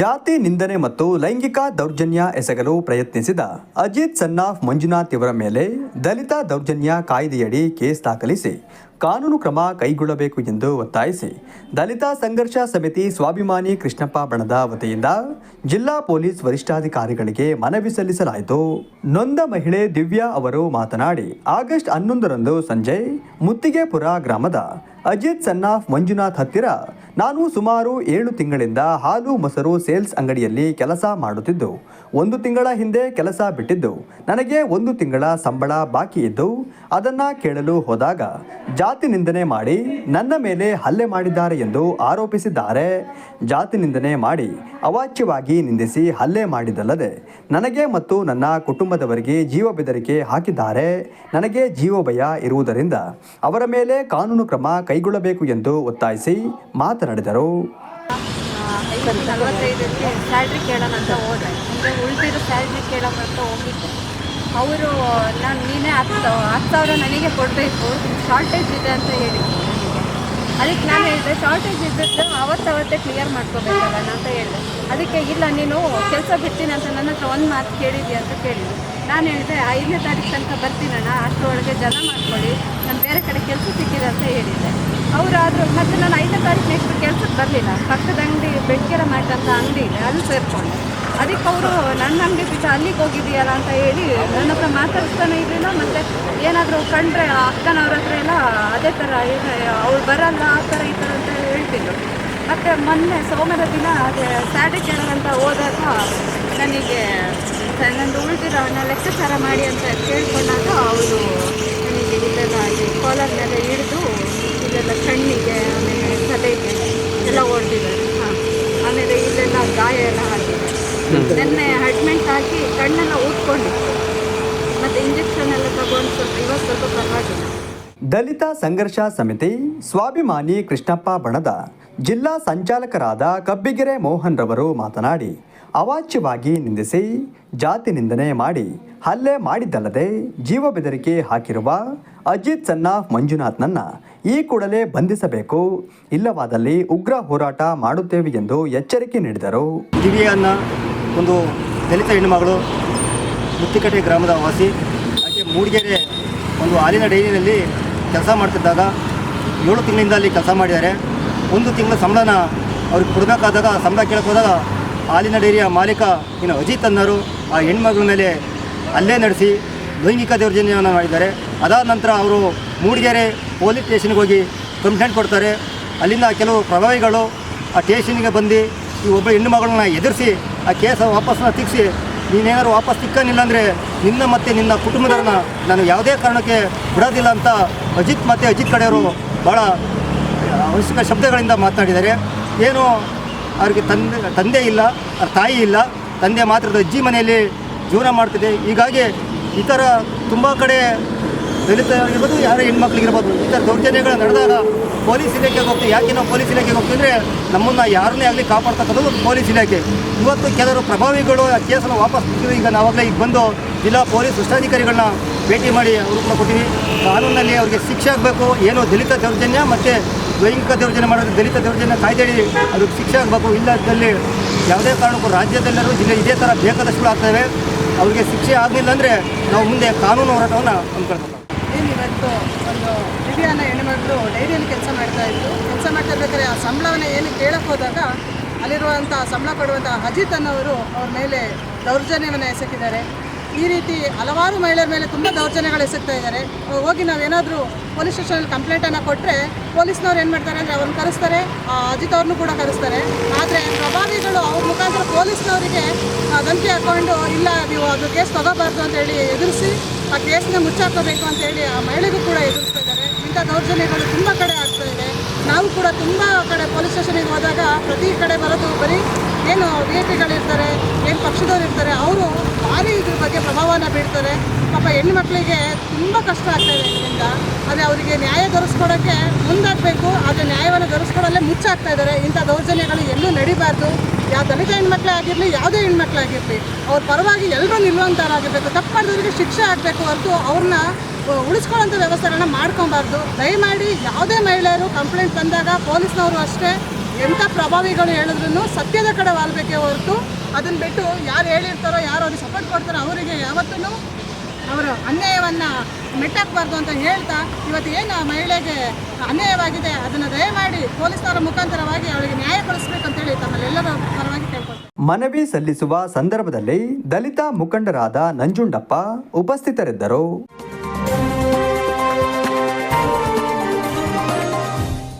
ಜಾತಿ ನಿಂದನೆ ಮತ್ತು ಲೈಂಗಿಕ ದೌರ್ಜನ್ಯ ಎಸಗಲು ಪ್ರಯತ್ನಿಸಿದ ಅಜಿತ್ ಸನ್ನಾಫ್ ಮಂಜುನಾಥ್ ಇವರ ಮೇಲೆ ದಲಿತ ದೌರ್ಜನ್ಯ ಕಾಯ್ದೆಯಡಿ ಕೇಸ್ ದಾಖಲಿಸಿ ಕಾನೂನು ಕ್ರಮ ಕೈಗೊಳ್ಳಬೇಕು ಎಂದು ಒತ್ತಾಯಿಸಿ. ದಲಿತ ಸಂಘರ್ಷ ಸಮಿತಿ ಸ್ವಾಭಿಮಾನಿ ಕೃಷ್ಣಪ್ಪ ಬಣದ ವತಿಯಿಂದ ಜಿಲ್ಲಾ ಪೊಲೀಸ್ ವರಿಷ್ಠಾಧಿಕಾರಿಗಳಿಗೆ ಮನವಿ ಸಲ್ಲಿಸಲಾಯಿತು. ನೊಂದ ಮಹಿಳೆ ದಿವ್ಯಾ ಅವರು ಮಾತನಾಡಿ, ಆಗಸ್ಟ್ ಹನ್ನೊಂದರಂದು ಸಂಜೆ ಮುತ್ತಿಗೆಪುರ ಗ್ರಾಮದ ಅಜಿತ್ ಸನ್ನಾಫ್ ಮಂಜುನಾಥ್ ಹತ್ತಿರ ನಾನು ಸುಮಾರು ಏಳು ತಿಂಗಳಿಂದ ಹಾಲು ಮೊಸರು ಸೇಲ್ಸ್ ಅಂಗಡಿಯಲ್ಲಿ ಕೆಲಸ ಮಾಡುತ್ತಿದ್ದು, ಒಂದು ತಿಂಗಳ ಹಿಂದೆ ಕೆಲಸ ಬಿಟ್ಟಿದ್ದು, ನನಗೆ ಒಂದು ತಿಂಗಳ ಸಂಬಳ ಬಾಕಿ ಇದ್ದು, ಅದನ್ನ ಕೇಳಲು ಹೋದಾಗ ಜಾತಿ ನಿಂದನೆ ಮಾಡಿ ನನ್ನ ಮೇಲೆ ಹಲ್ಲೆ ಮಾಡಿದ್ದಾರೆ ಎಂದು ಆರೋಪಿಸಿದ್ದಾರೆ. ಜಾತಿ ನಿಂದನೆ ಮಾಡಿ ಅವಾಚ್ಯವಾಗಿ ನಿಂದಿಸಿ ಹಲ್ಲೆ ಮಾಡಿದಲ್ಲದೆ ನನಗೆ ಮತ್ತು ನನ್ನ ಕುಟುಂಬದವರಿಗೆ ಜೀವ ಬೆದರಿಕೆ ಹಾಕಿದ್ದಾರೆ. ನನಗೆ ಜೀವ ಭಯ ಇರುವುದರಿಂದ ಅವರ ಮೇಲೆ ಕಾನೂನು ಕ್ರಮ ಕೈಗೊಳ್ಳಬೇಕು ಎಂದು ಒತ್ತಾಯಿಸಿ ಮಾತನಾಡಿದರು. ನಲವತ್ತೈದಕ್ಕೆ ಸ್ಯಾಲ್ರಿ ಅಂತ ಹೋದೆ. ಸ್ಯಾಲ್ರಿ ಅಂತ ಅವರು, ನಾನು ನೀನೇ ಹತ್ತು ಹತ್ತು ಸಾವಿರ ನನಗೆ ಕೊಡಬೇಕು. ಶಾರ್ಟೇಜ್ ಇದೆ ಅಂತ ಹೇಳಿ ಅದಕ್ಕೆ ನಾನು ಹೇಳಿದೆ ಶಾರ್ಟೇಜ್ ಇದ್ದದ್ದು ಅವತ್ತವತ್ತೇ ಕ್ಲಿಯರ್ ಮಾಡ್ಕೋಬೇಕಲ್ಲ ಅಂತ ಹೇಳಿದೆ. ಅದಕ್ಕೆ ಇಲ್ಲ, ನೀನು ಕೆಲಸ ಬಿಡ್ತೀನಿ ಅಂತ ನನ್ನ ಹತ್ರ ಒಂದು ಮಾತು ಕೇಳಿದ್ಯಾ ಅಂತ ಕೇಳಿದೆ. ನಾನು ಹೇಳಿದೆ, ಐದನೇ ತಾರೀಕು ತನಕ ಬರ್ತೀನಣ್ಣ. ಅಷ್ಟರೊಳಗೆ ಜನ ಮಾಡ್ಕೊಳ್ಳಿ. ನಾನು ಬೇರೆ ಕಡೆ ಕೆಲಸ ಸಿಕ್ಕಿದೆ ಅಂತ ಹೇಳಿದ್ದೆ. ಅವರಾದರೂ ಮತ್ತೆ ನಾನು ಐದನೇ ತಾರೀಕು ನೆಕ್ಸ್ಟ್ ಕೆಲ್ಸಕ್ಕೆ ಬರಲಿಲ್ಲ. ಪಕ್ಕದ ಅಂಗಡಿ ಬೆಡ್ಗೆರೆ ಮ್ಯಾಟ್ ಅಂತ ಅಂಗಡಿ ಇದೆ, ಅಲ್ಲಿ ಸೇರಿಕೊಂಡೆ. ಅದಕ್ಕೆ ಅವರು ನನ್ನ ಅಂಗಡಿ ಬಿಟ್ಟು ಅಲ್ಲಿಗೆ ಹೋಗಿದೆಯಲ್ಲ ಅಂತ ಹೇಳಿ ನನ್ನ ಹತ್ರ ಮಾತಾಡಿಸ್ತಾನೆ ಇರಲಿಲ್ಲ ಮತ್ತು ಏನಾದರೂ ಕಂಡ್ರೆ ಅಕ್ಕನವ್ರ ಹತ್ರ ಎಲ್ಲ ಅದೇ ಥರ ಅವ್ರು ಬರಲ್ಲ, ಆ ಥರ ಈ ಥರ ಅಂತ ಹೇಳ್ತಿದ್ರು. ಮತ್ತು ಮೊನ್ನೆ ಸೋಮವಾರ ದಿನ ಅದೇ ಸ್ಯಾಟರ್ಡೇ ಅಂತ ಹೋದಾಗ ನನಗೆ, ನಂದು ಉಳಿದಿರೋ ಹಣ ಲೆಕ್ಕಾಚಾರ ಮಾಡಿ ಅಂತ ಕೇಳ್ಕೊಂಡಾಗ ಅವರು ಈ ಕಾಲರ್ ಮೇಲೆ ಹಿಡಿದು ಇಲ್ಲೆಲ್ಲ ಕಣ್ಣಿಗೆ, ಆಮೇಲೆ ತಲೆಗೆ ಎಲ್ಲ ಹೊಡೆದಿದ್ದಾರೆ ಹಾಂ. ಆಮೇಲೆ ಇಲ್ಲೆಲ್ಲ ಗಾಯ ಎಲ್ಲ ಹಾಕಿದೆ ನೆನ್ನೆ ಅಡ್ಮೆಂಟ್ ಹಾಕಿ ಕಣ್ಣೆಲ್ಲ ಊದ್ಕೊಂಡಿತ್ತು. ಮತ್ತು ಇಂಜೆಕ್ಷನ್ ಎಲ್ಲ ತಗೊಂಡು ಸ್ವಲ್ಪ ಇವತ್ತು ಸ್ವಲ್ಪ ಪರವಾಗಿಲ್ಲ ದಲಿತ ಸಂಘರ್ಷ ಸಮಿತಿ ಸ್ವಾಭಿಮಾನಿ ಕೃಷ್ಣಪ್ಪ ಬಣದ ಜಿಲ್ಲಾ ಸಂಚಾಲಕರಾದ ಕಬ್ಬಿಗೆರೆ ಮೋಹನ್ ರವರು ಮಾತನಾಡಿ, ಅವಾಚ್ಯವಾಗಿ ನಿಂದಿಸಿ, ಜಾತಿ ನಿಂದನೆ ಮಾಡಿ, ಹಲ್ಲೆ ಮಾಡಿದ್ದಲ್ಲದೆ ಜೀವ ಬೆದರಿಕೆ ಹಾಕಿರುವ ಅಜಿತ್ ಸನ್ನಾಫ್ ಮಂಜುನಾಥ್ನನ್ನ ಈ ಕೂಡಲೇ ಬಂಧಿಸಬೇಕು, ಇಲ್ಲವಾದಲ್ಲಿ ಉಗ್ರ ಹೋರಾಟ ಮಾಡುತ್ತೇವೆ ಎಂದು ಎಚ್ಚರಿಕೆ ನೀಡಿದರು. ದಿವ್ಯನ್ನ ಒಂದು ದಲಿತ ಹೆಣ್ಣುಮಗಳು ಮುತ್ತಿಕಟ್ಟೆ ಗ್ರಾಮದ ವಾಸಿ ಹಾಗೆ ಮೂಡಿಗೆರೆ ಒಂದು ಹಾಲಿನ ಡೈರಿನಲ್ಲಿ ಕೆಲಸ ಮಾಡ್ತಿದ್ದಾಗ ಏಳು ತಿಂಗಳಿಂದ ಅಲ್ಲಿ ಕೆಲಸ ಮಾಡಿದ್ದಾರೆ. ಒಂದು ತಿಂಗಳ ಸಂಬಳನ ಅವ್ರಿಗೆ ಕೊಡಬೇಕಾದಾಗ, ಸಂಬಳ ಕೇಳಕ್ಕೆ ಹೋದಾಗ ಹಾಲಿನ ಡೈರಿಯ ಮಾಲೀಕ, ಇನ್ನು ಅಜಿತ್ ಅನ್ನೋರು ಆ ಹೆಣ್ಮಗಳ ಮೇಲೆ ಅಲ್ಲೇ ನಡೆಸಿ ಲೈಂಗಿಕ ದೌರ್ಜನ್ಯವನ್ನು ಮಾಡಿದ್ದಾರೆ. ಅದಾದ ನಂತರ ಅವರು ಮೂಡಿಗೆರೆ ಪೊಲೀಸ್ ಸ್ಟೇಷನ್ಗೆ ಹೋಗಿ ಕಂಪ್ಲೇಂಟ್ ಕೊಡ್ತಾರೆ. ಅಲ್ಲಿಂದ ಕೆಲವು ಪ್ರಭಾವಿಗಳು ಆ ಸ್ಟೇಷನ್ಗೆ ಬಂದು ಈ ಒಬ್ಬ ಹೆಣ್ಣು ಮಗಳನ್ನ ಎದುರಿಸಿ ಆ ಕೇಸ ವಾಪಸ್ನ ತಿಕ್ಸಿ ನೀನೇನಾದ್ರು ವಾಪಸ್ ಸಿಕ್ಕನಿಲ್ಲ ಅಂದರೆ ನಿನ್ನ ಮತ್ತು ನಿನ್ನ ಕುಟುಂಬದವ್ರನ್ನ ನಾನು ಯಾವುದೇ ಕಾರಣಕ್ಕೆ ಬಿಡೋದಿಲ್ಲ ಅಂತ ಅಜಿತ್ ಮತ್ತು ಅಜಿತ್ ಕಡೆಯವರು ಭಾಳ ಅವಶ್ಯಕ ಶಬ್ದಗಳಿಂದ ಮಾತನಾಡಿದ್ದಾರೆ. ಏನು ಅವ್ರಿಗೆ ತಂದೆ ತಂದೆ ಇಲ್ಲ, ಅವ್ರ ತಾಯಿ ಇಲ್ಲ, ತಂದೆ ಮಾತ್ರದ ಅಜ್ಜಿ ಮನೆಯಲ್ಲಿ ಜೀವನ ಮಾಡ್ತಿದೆ. ಹೀಗಾಗಿ ಈ ಥರ ತುಂಬ ಕಡೆ ದಲಿತರಿರ್ಬೋದು ಯಾರೇ ಹೆಣ್ಮಕ್ಳಿಗಿರ್ಬೋದು ಈ ಥರ ದೌರ್ಜನ್ಯಗಳು ನಡೆದಾಗ ಪೊಲೀಸ್ ಇಲಾಖೆಗೆ ಹೋಗ್ತೀವಿ. ಯಾಕೆ ನಾವು ಪೊಲೀಸ್ ಇಲಾಖೆಗೆ ಹೋಗ್ತೀವಿ ಅಂದರೆ, ನಮ್ಮನ್ನು ಯಾರನ್ನೇ ಆಗಲಿ ಕಾಪಾಡ್ತಕ್ಕಂಥದ್ದು ಪೊಲೀಸ್ ಇಲಾಖೆ. ಇವತ್ತು ಕೆಲವರು ಪ್ರಭಾವಿಗಳು ಆ ಕೇಸನ್ನು ವಾಪಸ್ ಈಗ ನಾವಾಗಲೇ ಈಗ ಬಂದು ಜಿಲ್ಲಾ ಪೊಲೀಸ್ ಉಷ್ಟಾಧಿಕಾರಿಗಳನ್ನ ಭೇಟಿ ಮಾಡಿ ಅವರು ಕೂಡ ಕೊಟ್ಟಿವಿ. ಕಾನೂನಲ್ಲಿ ಅವರಿಗೆ ಶಿಕ್ಷೆ ಆಗಬೇಕು, ಏನು ದಲಿತ ದೌರ್ಜನ್ಯ ಮತ್ತು ಲೈಂಗಿಕ ದೌರ್ಜನ್ಯ ಮಾಡೋದು, ದಲಿತ ದೌರ್ಜನ್ಯ ಕಾಯ್ದೆಯಡಿ ಅದಕ್ಕೆ ಶಿಕ್ಷೆ ಆಗಬೇಕು. ಇಲ್ಲದಲ್ಲಿ ಯಾವುದೇ ಕಾರಣಕ್ಕೂ ರಾಜ್ಯದಲ್ಲರೂ ಜಿಲ್ಲೆ ಇದೇ ಥರ ಬೇಕಾದಷ್ಟುಗಳು ಆಗ್ತವೆ ಅವರಿಗೆ ಶಿಕ್ಷೆ ಆಗಲಿಲ್ಲ ಅಂದರೆ ನಾವು ಮುಂದೆ ಕಾನೂನು ಹೋರಾಟವನ್ನು ಇವತ್ತು ಹೆಣ್ಮಕ್ಳು ಹೆಣ್ಮಗಳು ಡೈರಿಯಲ್ಲಿ ಕೆಲಸ ಮಾಡ್ತಾ ಇದ್ರು. ಕೆಲಸ ಮಾಡ್ತಾ ಆ ಸಂಬಳವನ್ನು ಏನು ಕೇಳಕ್ಕೆ ಹೋದಾಗ ಅಲ್ಲಿರುವಂಥ ಸಂಬಳ ಕೊಡುವಂಥ ಅಜಿತ್ ಅನ್ನೋರು ಅವ್ರ ಮೇಲೆ ದೌರ್ಜನ್ಯವನ್ನು ಎಸಗಿದ್ದಾರೆ ಈ ರೀತಿ ಹಲವಾರು ಮಹಿಳೆಯರ ಮೇಲೆ ತುಂಬ ದೌರ್ಜನ್ಯಗಳು ಎಸಗ್ತಾ ಇದ್ದಾರೆ. ಹೋಗಿ ನಾವೇನಾದರೂ ಪೊಲೀಸ್ ಸ್ಟೇಷನಲ್ಲಿ ಕಂಪ್ಲೇಂಟನ್ನು ಕೊಟ್ಟರೆ ಪೊಲೀಸ್ನವ್ರು ಏನು ಮಾಡ್ತಾರೆ ಅಂದರೆ ಅವ್ರನ್ನ ಕರೆಸ್ತಾರೆ. ಆ ಅಜಿತ್ ಅವ್ರನ್ನೂ ಕೂಡ ಕರೆಸ್ತಾರೆ. ಆದರೆ ಪ್ರಭಾವಿಗಳು ಅವ್ರ ಮುಖಾಂತರ ಪೊಲೀಸ್ನವರಿಗೆ ಧಮಕಿ ಹಾಕ್ಕೊಂಡು ಇಲ್ಲ, ನೀವು ಅದು ಕೇಸ್ ತಗೋಬಾರ್ದು ಅಂತೇಳಿ ಎದುರಿಸಿ, ಆ ಕೇಸ್ನ ಮುಚ್ಚಾಕೋಬೇಕು ಅಂತೇಳಿ ಆ ಮಹಿಳೆಗೂ ಕೂಡ ಎದುರಿಸ್ತಾ ಇದ್ದಾರೆ ಇಂಥ ದೌರ್ಜನ್ಯಗಳು ತುಂಬ ಕಡೆ ಆಗ್ತಾ ಇದೆ. ನಾವು ಕೂಡ ತುಂಬ ಕಡೆ ಪೊಲೀಸ್ ಸ್ಟೇಷನಿಗೆ ಹೋದಾಗ ಪ್ರತಿ ಕಡೆ ಬರೋದು ಬರೀ ಏನು ವಿ ಐ ಪಿಗಳಿರ್ತಾರೆ ಏನು ಪಕ್ಷದವ್ರು ಇರ್ತಾರೆ, ಅವರು ಭಾರಿ ಇದ್ರ ಬಗ್ಗೆ ಪ್ರಭಾವನ ಬೀಳ್ತಾರೆ. ಪಾಪ ಹೆಣ್ಣು ಮಕ್ಕಳಿಗೆ ತುಂಬ ಕಷ್ಟ ಆಗ್ತಾ ಇದೆ ಇದರಿಂದ. ಆದರೆ ಅವರಿಗೆ ನ್ಯಾಯ ದೊರಕಿಸ್ಕೊಡೋಕ್ಕೆ ಮುಂದಾಗಬೇಕು. ಆದರೆ ನ್ಯಾಯವನ್ನು ದೊರಕಿಸ್ಕೊಡಲ್ಲೇ ಮುಚ್ಚಾಗ್ತಾ ಇದ್ದಾರೆ. ಇಂಥ ದೌರ್ಜನ್ಯಗಳು ಎಲ್ಲೂ ನಡಿಬಾರ್ದು. ಯಾವ ದಲಿತ ಹೆಣ್ಮಕ್ಳೇ ಆಗಿರಲಿ, ಯಾವುದೇ ಹೆಣ್ಮಕ್ಳಾಗಿರಲಿ ಅವ್ರ ಪರವಾಗಿ ಎಲ್ಲರೂ ನಿಲ್ಲುವಂಥವ್ರಾಗಿರ್ಬೇಕು ತಪ್ಪು ಶಿಕ್ಷೆ ಆಗಬೇಕು ಹೊರತು ಅವ್ರನ್ನ ಉಳಿಸ್ಕೊಳ್ಳೋಂಥ ವ್ಯವಸ್ಥೆಗಳನ್ನ ಮಾಡ್ಕೊಬಾರ್ದು. ದಯಮಾಡಿ ಯಾವುದೇ ಮಹಿಳೆಯರು ಕಂಪ್ಲೇಂಟ್ ಬಂದಾಗ ಪೊಲೀಸ್ನವರು ಅಷ್ಟೇ ಎಂಥ ಪ್ರಭಾವಿಗಳು ಹೇಳಿದ್ರು ಸತ್ಯದ ಕಡೆ ವಾಲ್ಬೇಕೇ ಹೊರತು ಅದನ್ನು ಬಿಟ್ಟು ಯಾರು ಹೇಳಿರ್ತಾರೋ, ಯಾರು ಅವ್ರಿಗೆ ಸಪೋರ್ಟ್ ಕೊಡ್ತಾರೋ, ಅವರಿಗೆ ಯಾವತ್ತೂ ಅವರ ಅನ್ಯಾಯವನ್ನು ಮೆಟ್ಟಾಕಬಾರ್ದು ಅಂತ ಹೇಳ್ತಾ ಇವತ್ತು ಏನು ಮಹಿಳೆಗೆ ಅನ್ಯಾಯವಾಗಿದೆ? ಅದನ್ನು ದಯಮಾಡಿ ಪೊಲೀಸರ ಮುಖಾಂತರವಾಗಿ ಅವಳಿಗೆ ನ್ಯಾಯ ಕೊಡಿಸ್ಬೇಕಂತೇಳಿ ತಮ್ಮಲ್ಲೆಲ್ಲರ ಪರವಾಗಿ ಕೇಳ್ಕೊಳ್ತಾರೆ ಮನವಿ ಸಲ್ಲಿಸುವ ಸಂದರ್ಭದಲ್ಲಿ ದಲಿತ ಮುಖಂಡರಾದ ನಂಜುಂಡಪ್ಪ ಉಪಸ್ಥಿತರಿದ್ದರು.